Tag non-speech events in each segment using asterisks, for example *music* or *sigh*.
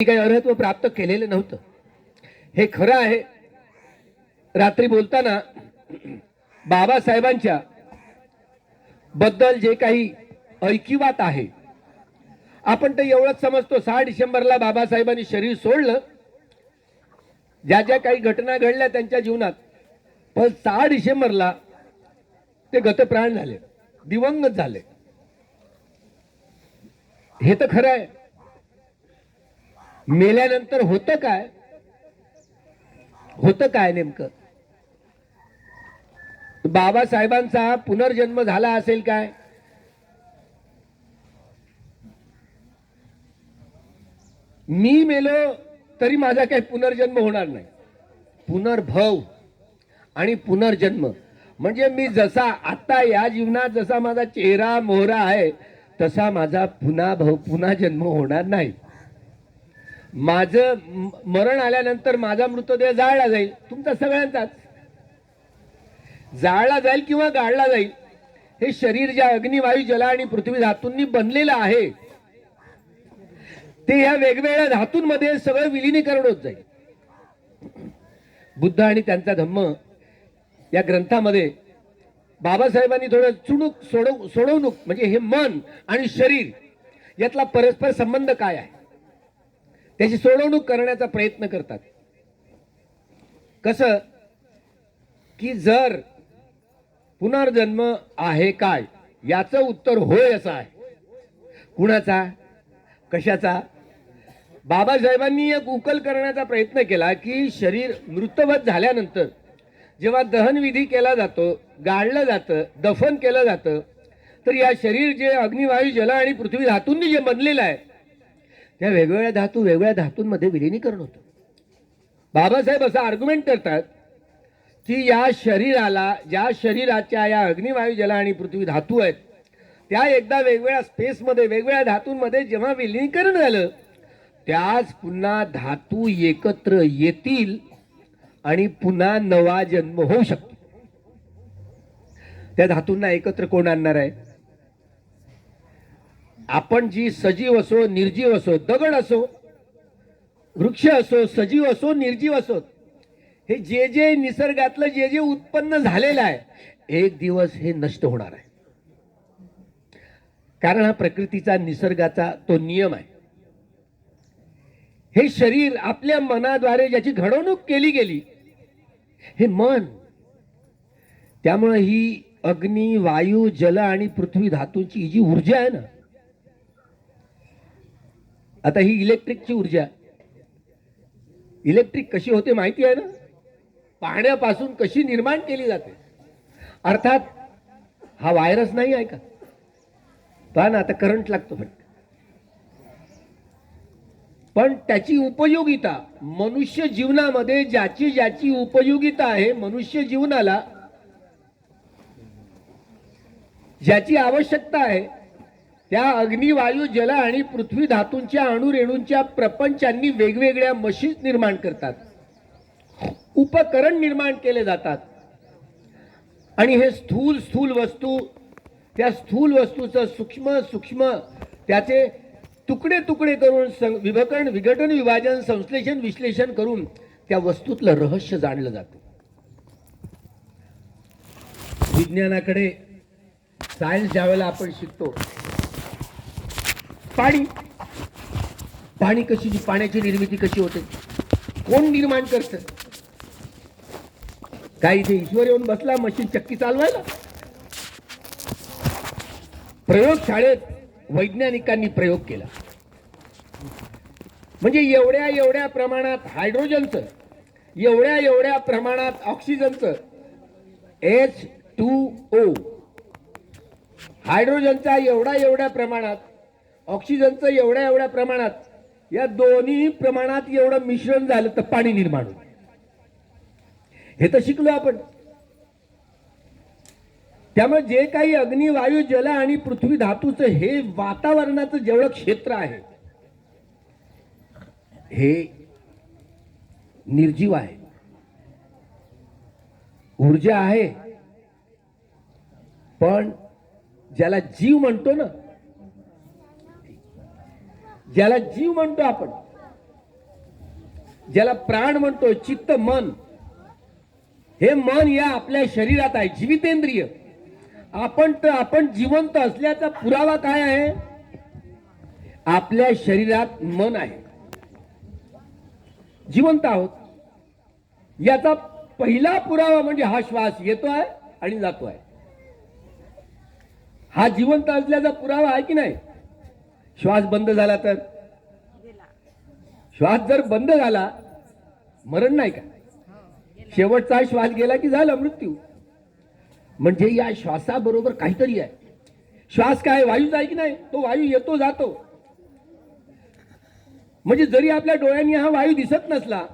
मी काही अर्हत्व प्राप्त केलेलं नव्हतं. हे खरं आहे. रात्री बोलताना बाबासाहेबांच्या बद्दल जे काही ऐकिवात आहे आपण तर एवढंच समजतो. सहा डिसेंबरला बाबासाहेबांनी शरीर सोडलं. ज्या ज्या काही घटना घडल्या त्यांच्या जीवनात पण सहा डिसेंबरला ते गतप्राण झाले. दिवंगत झाले. हे तर खरं आहे. मेल्यानंतर होतं काय? होतं काय नेमकं? बाबासाहेबांचा पुनर्जन्म झाला असेल काय? मी मेलो तरी माझा काही पुनर्जन्म होणार नाही. पुनर्भव आणि पुनर्जन्म. म्हणजे मी जसा आता या जीवनात जसा माझा चेहरा मोहरा आहे तसा माझा पुन्हा भव पुन्हा जन्म होणार नाही. माझं मरण आल्यानंतर माझा मृतदेह जाळला जाईल. तुमचा सगळ्यांचाच. जाळला जाईल किंवा गाळला जाईल हे शरीर ज्या अग्निवायू जल आणि पृथ्वी धातूंनी बनलेलं आहे ते ह्या वेगवेगळ्या धातूंमध्ये सगळं विलिनीकरण होत जाईल. बुद्ध आणि त्यांचा धम्म या ग्रंथामध्ये बाबासाहेबांनी थोडं चुणूक सोडव सोडवणूक म्हणजे हे मन आणि शरीर यातला परस्पर संबंध काय आहे? त्याची सोडवणूक करण्याचा प्रयत्न करतात. कसं? की जर पुनर्जन्म आहे काय याचं उत्तर होय असं आहे. कुणाचा? कशाचा? बाबासाहेबांनी एक उकल करण्याचा प्रयत्न केला की शरीर मृतवत झाल्यानंतर जेव्हा दहनविधी केला जातो गाळलं जातं दफन केलं जातं तर या शरीर जे अग्निवायू जल आणि पृथ्वी धातूंनी जे बनलेलं आहे त्या वेगवेगळ्या धातू वेगवेगळ्या धातूंमध्ये विलिनीकरण होतं. बाबासाहेब असं आर्ग्युमेंट करतात की या शरीराला ज्या शरीराच्या या अग्निवायू जल आणि पृथ्वी धातू आहेत त्या एकदा वेगवेगळ्या स्पेसमध्ये वेगवेगळ्या धातूंमध्ये जेव्हा विलिनीकरण झालं त्याच पुन्हा धातू एकत्र येतील आणि पुन्हा नवा जन्म होऊ शकतो. त्या धातूंना एकत्र कोण आणणार आहे? आपण जी सजीव असो निर्जीव असो दगड असो वृक्ष असो सजीव असो निर्जीव असो हे जे जे निसर्गातलं जे जे उत्पन्न झालेलं आहे एक दिवस हे नष्ट होणार आहे. कारण हा प्रकृतीचा निसर्गाचा तो नियम आहे. हे शरीर आपल्या मनाद्वारे ज्याची घडवणूक केली गेली हे मन त्यामुळे ही अग्नी वायू जल आणि पृथ्वी धातूची ही जी ऊर्जा आहे ना आता ही इलेक्ट्रिकची ऊर्जा. इलेक्ट्रिक कशी होते माहिती आहे ना? पाण्यापासून कशी निर्माण केली जाते. अर्थात हा व्हायरस नाही आहे का? पहा ना आता करंट लागतो फक्त पण त्याची उपयोगिता मनुष्य जीवनामध्ये ज्याची ज्याची उपयोगिता आहे मनुष्य जीवनाला ज्याची आवश्यकता आहे त्या अग्नी वायू जल आणि पृथ्वी धातूंच्या अणुरेणूंच्या प्रपंचांनी वेगवेगळ्या मशीन्स निर्माण करतात. उपकरण निर्माण केले जातात. आणि हे स्थूल स्थूल वस्तू त्या स्थूल वस्तूचं सूक्ष्म सूक्ष्म त्याचे तुकडे तुकडे करून सं- विभकरण विघटन विभाजन संश्लेषण विश्लेषण करून त्या वस्तूतलं रहस्य जाणलं जातं. विज्ञानाकडे सायन्स ज्यावेळेला आपण शिकतो पाणी. पाणी कशी पाण्याची निर्मिती कशी होते? कोण निर्माण करतं? काय इथे ईश्वर येऊन बसला मशीन चक्की चालवायला. प्रयोगशाळेत वैज्ञानिकांनी प्रयोग केला. म्हणजे एवढ्या एवढ्या प्रमाणात हायड्रोजनचं एवढ्या एवढ्या प्रमाणात ऑक्सिजनचं एच टू ओ हायड्रोजनचा एवढ्या एवढ्या प्रमाणात ऑक्सिजनचं एवढ्या एवढ्या प्रमाणात या दोन्ही प्रमाणात एवढं मिश्रण झालं तर पाणी निर्माण होईल. हे तर शिकलो आपण. त्यामुळे जे काही अग्नी वायू जल आणि पृथ्वी धातूचं हे वातावरणाचं जेवढं क्षेत्र आहे हे निर्जीव आहे. ऊर्जा आहे. पण ज्याला जीव म्हणतो ना ज्याला जीव म्हणतो आपण ज्याला प्राण म्हणतो चित्त मन हे मन या आपल्या शरीरात आहे जीवितेंद्रिय. आपण तर आपण जिवंत असल्याचा पुरावा काय आहे? आपल्या शरीरात मन आहे. जिवंत आहोत. याचा पहिला पुरावा म्हणजे हा श्वास येतो आहे आणि जातो आहे. हा जिवंत असल्याचा पुरावा आहे की नाही? श्वास बंद झाला तर? श्वास जर बंद झाला मरण नाही का? शेवटचा श्वास गेला की झाला मृत्यू. म्हणजे या श्वासाबरोबर काहीतरी आहे. श्वास काय वायूच आहे की नाही? तो वायू येतो जातो. म्हणजे जरी आपल्या डोळ्यांनी हा वायू दिसत नसला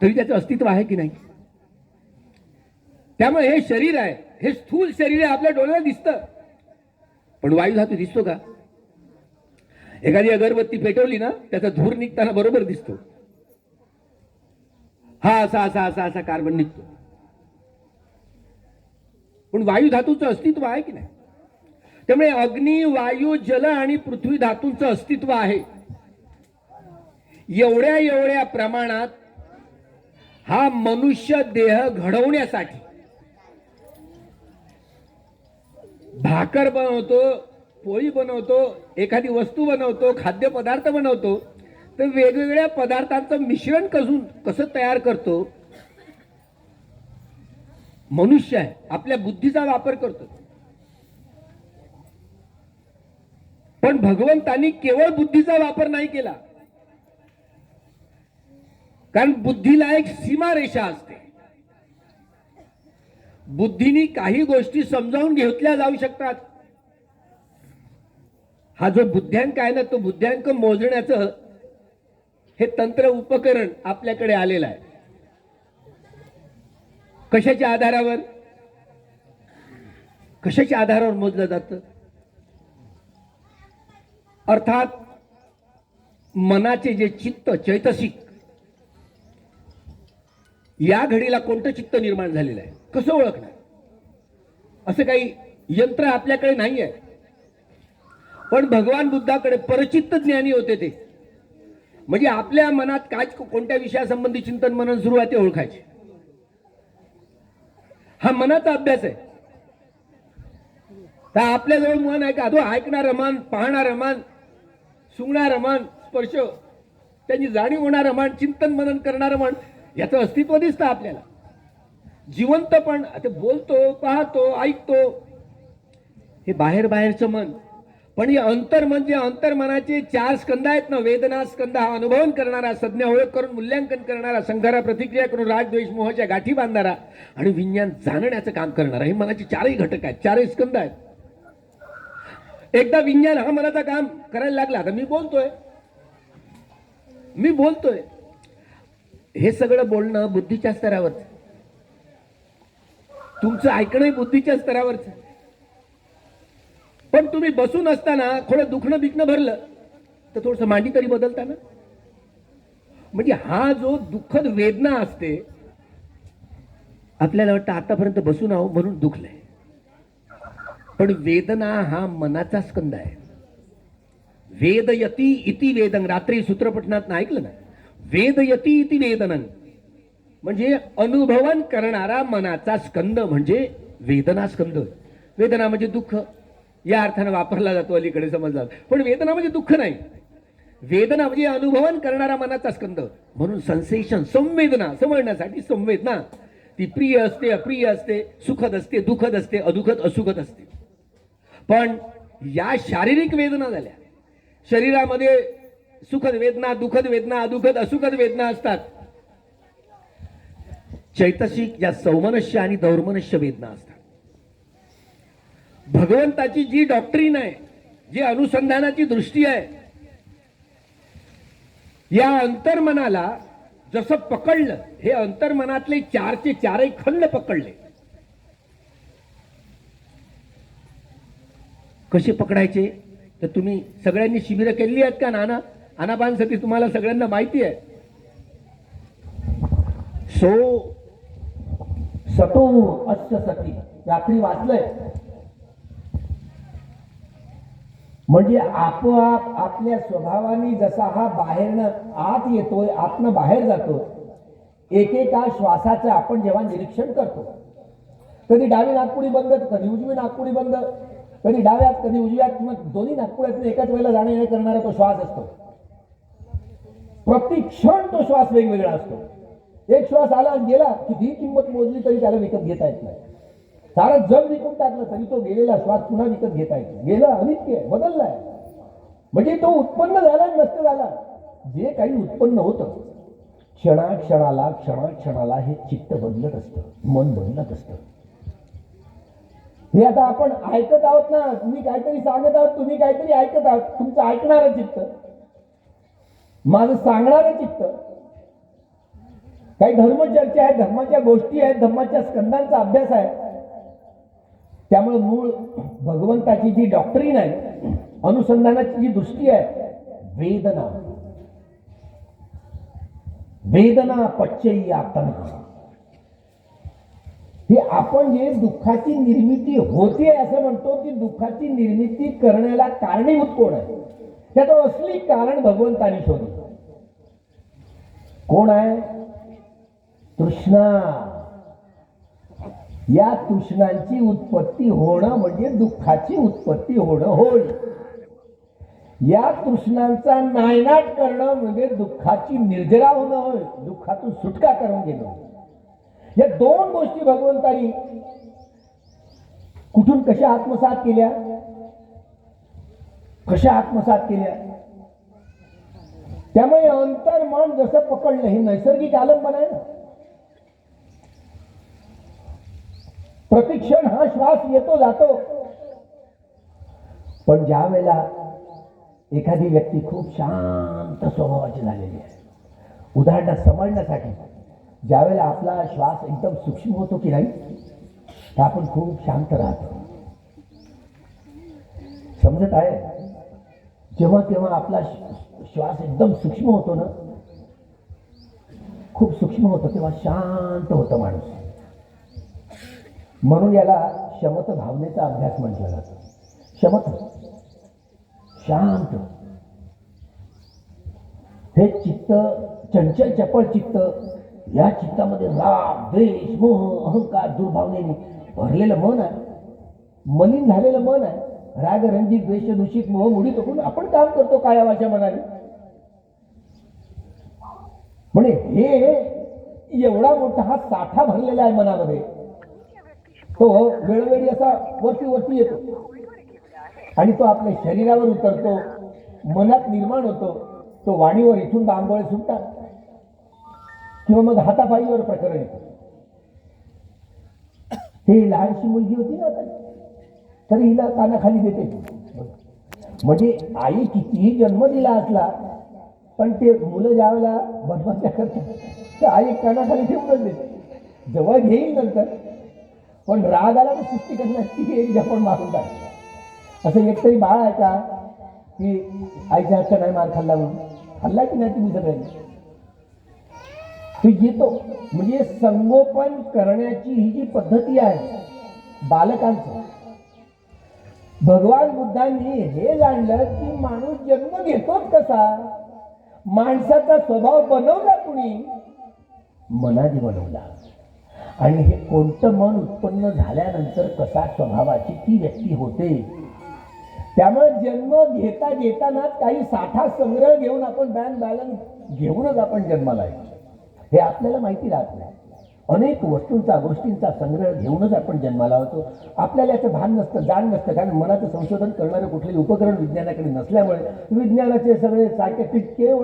तरी त्याचं अस्तित्व आहे की नाही? त्यामुळे हे शरीर आहे हे स्थूल शरीर आहे आपल्या डोळ्याला दिसतं. पण वायू धातू दिसतो का? एखादी अगरबत्ती पेटवली ना त्याचा धूर निघताना बरोबर दिसतो. हा असा असा असा असा कार्बन निघतो. पण वायू धातूचं अस्तित्व आहे की नाही? त्यामुळे अग्नी वायू जल आणि पृथ्वी धातूंचं अस्तित्व आहे. एवढ्या एवढ्या प्रमाणात हा मनुष्य देह घडवण्यासाठी भाकर बनवतो पोळी बनवतो एखादी वस्तू बनवतो खाद्यपदार्थ बनवतो तर वेगवेगळ्या पदार्थांचं मिश्रण कसून कसं तयार करतो? मनुष्य आहे आपल्या बुद्धीचा वापर करतो. पण भगवंतांनी केवळ बुद्धीचा वापर नाही केला. कारण बुद्धीला एक सीमारेषा असते. बुद्धीनी काही गोष्टी समजावून घेतल्या जाऊ शकतात. हा जो बुद्ध्यांक आहे ना तो बुद्ध्यांक मोजण्याचं हे तंत्र उपकरण आपल्याकडे आलेलं आहे. कशाच्या आधारावर? कशाच्या आधारावर मोजलं जातं? अर्थात मनाचे जे चित्त चैतसिक या घडीला कोणतं चित्त निर्माण झालेलं आहे? कसं ओळखणार? असं काही यंत्र आपल्याकडे नाही आहे पण भगवान बुद्धाकडे परचित्त ज्ञानी होते ते. म्हणजे आपल्या मनात काय कोणत्या विषयासंबंधी चिंतन मनन सुरू आहे ते ओळखायचे. हा मनाचा अभ्यास आहे. तर आपल्याजवळ मन आहे का? तो ऐकणारं मन पाहणारं मन सुंगणारं मन स्पर्श त्यांची जाणीव होणारं मन चिंतन मनन करणारं मन याचं अस्तित्व दिसतं आपल्याला. जिवंत पण ते बोलतो पाहतो ऐकतो हे बाहेर बाहेरचं मन. पण हे अंतर म्हणजे अंतर्मनाचे चार स्कंद आहेत ना वेदना स्कंद हा अनुभवन करणारा संज्ञा ओळख करून मूल्यांकन करणारा संघारा प्रतिक्रिया करून राजद्वेष मोहाच्या गाठी बांधणारा आणि विज्ञान जाणण्याचं काम करणारा. हे मनाचे चारही घटक आहेत चारही स्कंद आहेत. एकदा विज्ञान हा मनाचा काम करायला लागला तर मी बोलतोय. मी बोलतोय. हे सगळं बोलणं बुद्धीच्या स्तरावरच. तुमचं ऐकणंही बुद्धीच्या स्तरावरच. पण तुम्ही बसून असताना थोडं दुखणं बिकणं भरलं तर थोडस मांडी तरी बदलता ना? म्हणजे हा जो दुःखद वेदना असते आपल्याला वाटतं आतापर्यंत बसून आहो म्हणून दुखलंय. पण वेदना हा मनाचा स्कंद आहे. वेदयती इति वेदन रात्री सूत्रपठणात ऐकलं ना? वेदयती ती वेदनन म्हणजे अनुभवन करणारा मनाचा स्कंद म्हणजे वेदना स्कंद वेदना म्हणजे दुःख. या अर्थानं वापरला जातो अलीकडे समजला. पण वेदना म्हणजे दुःख नाही. वेदना म्हणजे अनुभवन करणारा मनाचा स्कंद. म्हणून सन्सेशन संवेदना समजण्यासाठी संवेदना. ती प्रिय असते अप्रिय असते सुखद असते दुःखद असते अदुखद असुखद असते. पण या शारीरिक वेदना झाल्या. शरीरामध्ये सुखद वेदना दुःखद वेदना अदुखद असुखद वेदना असतात. चैतसिक या सौमनस्य आणि दौर्मनस्य वेदना असतात. भगवंताची जी डॉक्टरीन आहे जी अनुसंधानाची दृष्टी आहे या अंतर्मनाला जसं पकडलं हे अंतर्मनातले चारचे चारही खंड पकडले. कसे पकडायचे? तर तुम्ही सगळ्यांनी शिबिरं केलेली आहेत का नाना? अनापान सती तुम्हाला सगळ्यांना माहिती आहे. सो सतो अस्य सती. रात्री वाचलंय. म्हणजे आपोआप आपल्या स्वभावाने जसा हा बाहेरनं आत येतोय आतनं बाहेर जातो एकेका श्वासाचं आपण जेव्हा निरीक्षण करतो. कधी डावी नागपुडी बंद कधी उजवी नागपुडी बंद कधी डाव्यात कधी उजव्यात किंवा दोन्ही नागपुड्यातून एकाच वेळेला जाणं येणं करणारा तो श्वास असतो. प्रत्येक क्षण तो श्वास वेगवेगळा असतो. एक श्वास आला आणि गेला कितीही किंमत मोजली तरी त्याला विकत घेता येत नाही. सारा जग विकून टाकलं तरी तो गेलेला श्वास पुन्हा विकत घेता येतो गेला अनित्य आहे, बदललाय म्हणजे तो उत्पन्न झाला नष्ट झाला. जे काही उत्पन्न होतं क्षणाक्षणाला क्षणाक्षणाला हे चित्त बदलत असतं मन बदलत असतं. हे आता आपण ऐकत आहोत ना तुम्ही काहीतरी सांगत आहोत तुम्ही काहीतरी ऐकत आहात तुमचं ऐकणारं चित्त. माझं सांगणारं चित्त. काही धर्मचर्चा आहे धर्माच्या गोष्टी आहेत धर्माच्या स्कंदांचा अभ्यास आहे. त्यामुळे मूळ भगवंताची जी डॉक्टरीन आहे अनुसंधानाची जी दृष्टी आहे वेदना. वेदना पच्चय्या तन्हा हे आपण जे दुःखाची निर्मिती होते असं म्हणतो की दुःखाची निर्मिती करण्याला कारणीभूत कोण आहे? त्याचं असली कारण भगवंतानी शोधलं. कोण आहे? तृष्णा. या तृष्णांची उत्पत्ती होणं म्हणजे दुःखाची उत्पत्ती होणं होय. या तृष्णांचा नायनाट करणं म्हणजे दुःखाची निर्जरा होणं होय. दुःखातून सुटका करून घेणं. या दोन गोष्टी भगवंतानी कुठून कशा आत्मसात केल्या? कशा आत्मसात केल्या? त्यामुळे अंतर मन जसं पकडलं हे नैसर्गिक आलंबन आहे ना? प्रतिक्षण हा श्वास येतो जातो. पण ज्या वेळेला एखादी व्यक्ती खूप शांत स्वभावाची झालेली आहे उदाहरणार्थ समजण्यासाठी ज्यावेळेला आपला श्वास एकदम सूक्ष्म होतो की नाही तर आपण खूप शांत राहतो. समजत आहे? जेव्हा तेव्हा आपला श्वास एकदम सूक्ष्म होतो ना खूप सूक्ष्म होतं तेव्हा शांत होतं माणूस. म्हणून याला शमत भावनेचा अभ्यास म्हटला जातो. शमत शांत. हे चित्त चंचल चपळ चित्त या चित्तामध्ये राग द्वेष मोह अहंकार दुर्भावनेने भरलेलं मन आहे. मलिन झालेलं मन आहे. राग रंजित द्वेष दूषित मोह मुडीत होऊन आपण काम करतो कायावाच्या मनाने? म्हणजे हे एवढा मोठा हा साठा भरलेला आहे मनामध्ये. तो वेळोवेळी असा वरती वरती येतो. आणि तो आपल्या शरीरावर उतरतो मनात निर्माण होतो तो वाणीवर इथून दांगोळे सुटतात. किंवा मग हातापायीवर प्रकरण येतो. *clears throat* ही लहानशी मुलगी होती ना आता? तरी हिला कानाखाली देते. म्हणजे आई कितीही जन्म दिला असला पण ते मुलं ज्यावेळेला बदमाशा करतात तर आई कानाखाली ठेवूनच देते. जवळ घेईल नंतर पण राग आला तर सृष्टी ती एक झपण मारून टाकते. असं एक तरी बाळ आहे का की आईच्या हातचा नाही मार खाल्ला म्हणून. खाल्ला की नाही तुम्ही सगळ्यांनी? तो येतो. म्हणजे संगोपन करण्याची ही जी पद्धती आहे बालकांचं भगवान बुद्धांनी हे जाणलं की माणूस जन्म घेतोच कसा? माणसाचा स्वभाव बनवला कुणी? मनाने बनवला. आणि हे कोणतं मन उत्पन्न झाल्यानंतर कसा स्वभावाची ती व्यक्ती होते? त्यामुळे जन्म घेता घेतानाच काही साठा संग्रह घेऊन आपण बँक बॅलन्स घेऊनच आपण जन्माला येतो हे आपल्याला माहिती राहत नाही. अनेक वस्तूंचा गोष्टींचा संग्रह घेऊनच आपण जन्माला होतो. आपल्याला याचं भान नसतं जाण नसतं. कारण मनाचं संशोधन करणारे कुठलेही उपकरण विज्ञानाकडे नसल्यामुळे विज्ञानाचे सगळे सायकेट्रिक केवळ